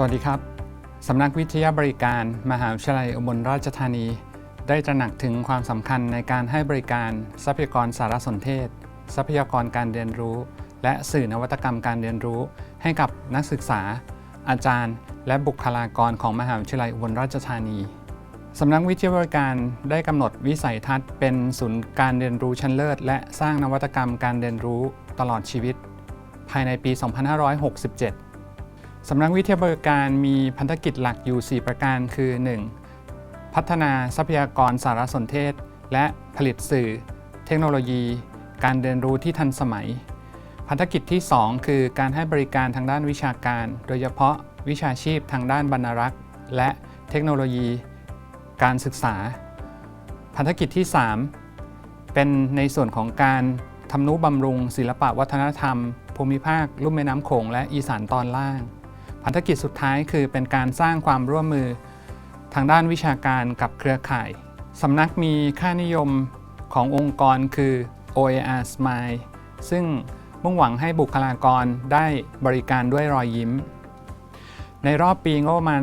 สวัสดีครับ สำนักวิทยาบริการมหาวิทยาลัยอุบลราชธานี ได้ตระหนักถึงความสำคัญในการให้บริการทรัพยากรสารสนเทศ ทรัพยากรการเรียนรู้ และสื่อนวัตกรรมการเรียนรู้ ให้กับนักศึกษา อาจารย์ และบุคลากรของมหาวิทยาลัยอุบลราชธานีสำนักวิทยาบริการได้กำหนดวิสัยทัศน์เป็นศูนย์การเรียนรู้ชั้นเลิศ และสร้างนวัตกรรมการเรียนรู้ตลอดชีวิต ภายในปี 2567 สำนักวิทยาบริการมีพันธกิจหลักอยู่ 4 ประการคือ 1. พัฒนาทรัพยากรสารสนเทศ และผลิตสื่อ เทคโนโลยี การเรียนรู้ที่ทันสมัย พันธกิจที่ 2 คือการให้บริการทางด้านวิชาการ โดยเฉพาะวิชาชีพทางด้านบรรณารักษ์ และเทคโนโลยี การศึกษา พันธกิจที่ 3 เป็นในส่วนของการทำนุบำรุงศิลปะวัฒนธรรม ภูมิภาค ลุ่มแม่น้ำโขงและอีสานตอนล่าง พันธกิจสุดท้ายคือเป็นการสร้างความร่วมมือทางด้านวิชาการกับเครือข่ายสำนักมีค่านิยมขององค์กรคือ OAR Smile ซึ่งมุ่งหวังให้บุคลากรได้บริการด้วยรอยยิ้ม ในรอบปีงบประมาณ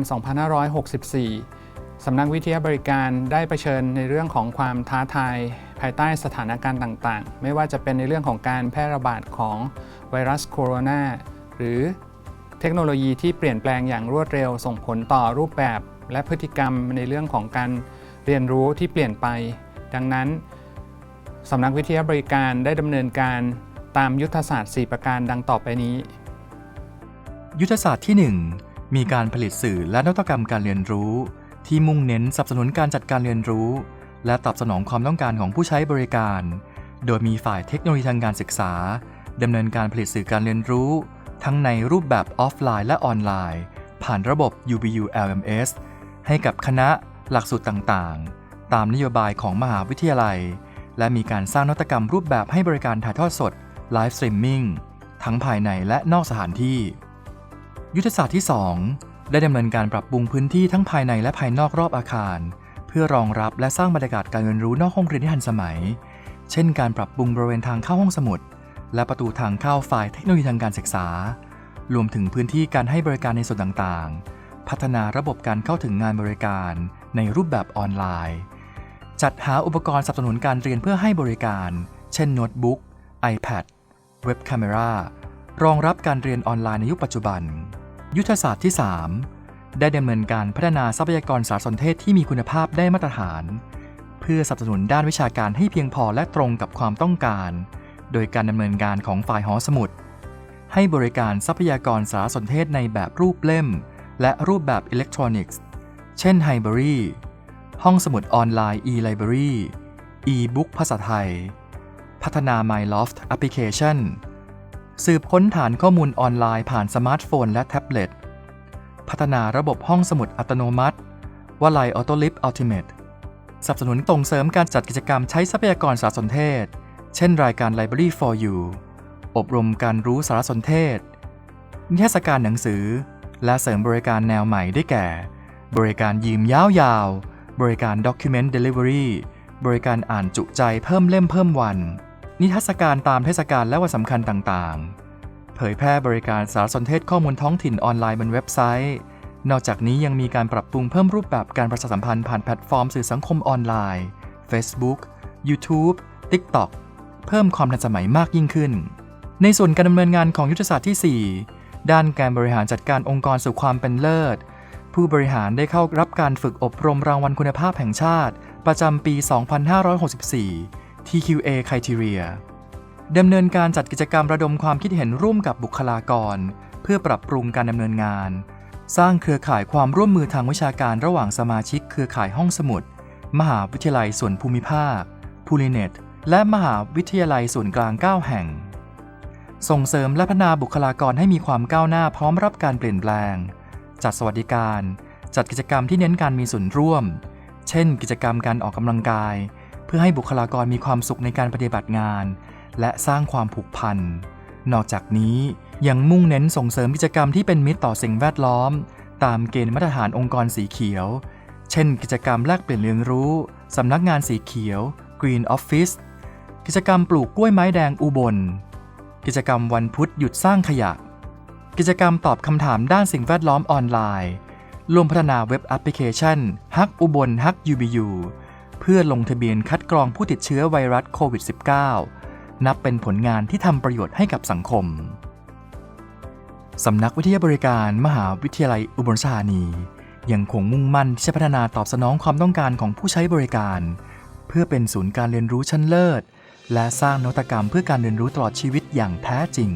2564 สำนักวิทยาบริการได้เผชิญในเรื่องของความท้าทาย ภายใต้สถานการณ์ต่าง ๆ ไม่ว่าจะเป็นในเรื่องของการแพร่ระบาดของไวรัสโคโรนาหรือ เทคโนโลยีที่เปลี่ยนแปลงอย่างรวดเร็ว ส่งผลต่อรูปแบบ และพฤติกรรมในเรื่องของการเรียนรู้ที่เปลี่ยนไป ดังนั้นสำนักวิทยาบริการได้ดำเนินการตามยุทธศาสตร์ 4 ประการดังต่อไปนี้ ยุทธศาสตร์ที่ 1 มีการผลิตสื่อและนวัตกรรมการเรียนรู้ ที่มุ่งเน้นสนับสนุนการจัดการเรียนรู้ และตอบสนองความต้องการของผู้ใช้บริการ โดยมีฝ่ายเทคโนโลยีทางการศึกษาดำเนินการผลิตสื่อการเรียนรู้ ทั้งในรูปแบบออฟไลน์และออนไลน์ ผ่านระบบ UBU LMS ให้กับคณะหลักสูตรต่างๆ ตามนโยบายของมหาวิทยาลัย และมีการสร้างนวัตกรรมรูปแบบให้บริการถ่ายทอดสดไลฟ์สตรีมมิ่งทั้งภายในและนอกสถานที่ ยุทธศาสตร์ที่ 2 ได้ดำเนินการปรับปรุงพื้นที่ทั้งภายในและภายนอกรอบอาคาร เพื่อรองรับและสร้างบรรยากาศการเรียนรู้นอกห้องเรียนที่ทันสมัย เช่น การปรับปรุงบริเวณทางเข้าห้องสมุด และประตูทางเข้าฝ่ายเทคโนโลยีทางการศึกษา รวมถึงพื้นที่การให้บริการในส่วนต่างๆ พัฒนาระบบการเข้าถึงงานบริการในรูปแบบออนไลน์ จัดหาอุปกรณ์สนับสนุนการเรียนเพื่อให้บริการ เช่นโน้ตบุ๊ก iPad เว็บ Camera รองรับการเรียนออนไลน์ในยุคปัจจุบัน ยุทธศาสตร์ที่ 3 ได้ดำเนินการพัฒนาทรัพยากรสารสนเทศที่มีคุณภาพได้มาตรฐาน เพื่อสนับสนุนด้านวิชาการให้เพียงพอและตรงกับความต้องการ โดยการดำเนินการของฝ่ายหอสมุด ให้บริการทรัพยากรสารสนเทศในแบบรูปเล่ม และรูปแบบอิเล็กทรอนิกส์ เช่น ไฮบรีห้องสมุดออนไลน์ e-library e-book ภาษาไทย พัฒนา MyLoft Application สืบค้นฐานข้อมูลออนไลน์ผ่านสมาร์ทโฟนและแท็บเล็ต พัฒนาระบบห้องสมุดอัตโนมัติวลัย Autolib Ultimate สนับสนุนส่งเสริมการจัดกิจกรรมใช้ทรัพยากรสารสนเทศ เช่นรายการ Library for You อบรมการรู้สารสนเทศ นิทรรศการหนังสือ และเสริมบริการแนวใหม่ได้แก่ บริการยืมยาวๆบริการ Document Delivery บริการอ่านจุใจเพิ่มเล่มเพิ่มวัน นิทรรศการตามเทศกาลและวันสำคัญต่างๆ เผยแพร่บริการสารสนเทศข้อมูลท้องถิ่นออนไลน์บนเว็บไซต์ นอกจากนี้ยังมีการปรับปรุงเพิ่มรูปแบบการประชาสัมพันธ์ผ่านแพลตฟอร์มสื่อสังคมออนไลน์ Facebook YouTube TikTok เพิ่มความทันสมัยมากยิ่งขึ้น ในส่วนการดำเนินงานของยุทธศาสตร์ที่ 4 ด้านการบริหารจัดการองค์กรสู่ความเป็นเลิศ ผู้บริหารได้เข้ารับการฝึกอบรมรางวัลคุณภาพแห่งชาติ ประจำปี 2564 TQA Criteria ดำเนินการจัดกิจกรรมระดมความคิดเห็นร่วมกับบุคลากร เพื่อปรับปรุงการดำเนินงาน สร้างเครือข่ายความร่วมมือทางวิชาการระหว่างสมาชิก เครือข่ายห้องสมุด มหาวิทยาลัยส่วนภูมิภาคพูลิเนต และมหาวิทยาลัยส่วนกลาง 9 แห่ง ส่งเสริมและพัฒนาบุคลากรให้มีความก้าวหน้าพร้อมรับการเปลี่ยนแปลง จัดสวัสดิการ จัดกิจกรรมที่เน้นการมีส่วนร่วม เช่น กิจกรรมการออกกำลังกาย เพื่อให้บุคลากรมีความสุขในการปฏิบัติงาน และสร้างความผูกพัน นอกจากนี้ยังมุ่งเน้นส่งเสริมกิจกรรมที่เป็นมิตรต่อสิ่งแวดล้อม ตามเกณฑ์มาตรฐานองค์กรสีเขียว เช่น กิจกรรมแลกเปลี่ยนเรียนรู้ สำนักงานสีเขียว Green Office กิจกรรมปลูกกล้วยไม้แดงอุบล กิจกรรมวันพุธหยุดสร้างขยะ กิจกรรมตอบคำถามด้านสิ่งแวดล้อมออนไลน์ร่วมพัฒนาเว็บแอปพลิเคชันฮักอุบลฮัก UBU เพื่อลงทะเบียนคัดกรองผู้ติดเชื้อไวรัสโควิด -19 นับเป็นผลงานที่ทำประโยชน์ให้กับสังคม สำนักวิทยาบริการมหาวิทยาลัยอุบลราชธานี ยังคงมุ่งมั่นที่จะพัฒนาตอบสนองความต้องการของผู้ใช้บริการ เพื่อเป็นศูนย์การเรียนรู้ชั้นเลิศ และสร้างนวัตกรรมเพื่อการเรียนรู้ตลอดชีวิตอย่างแท้จริง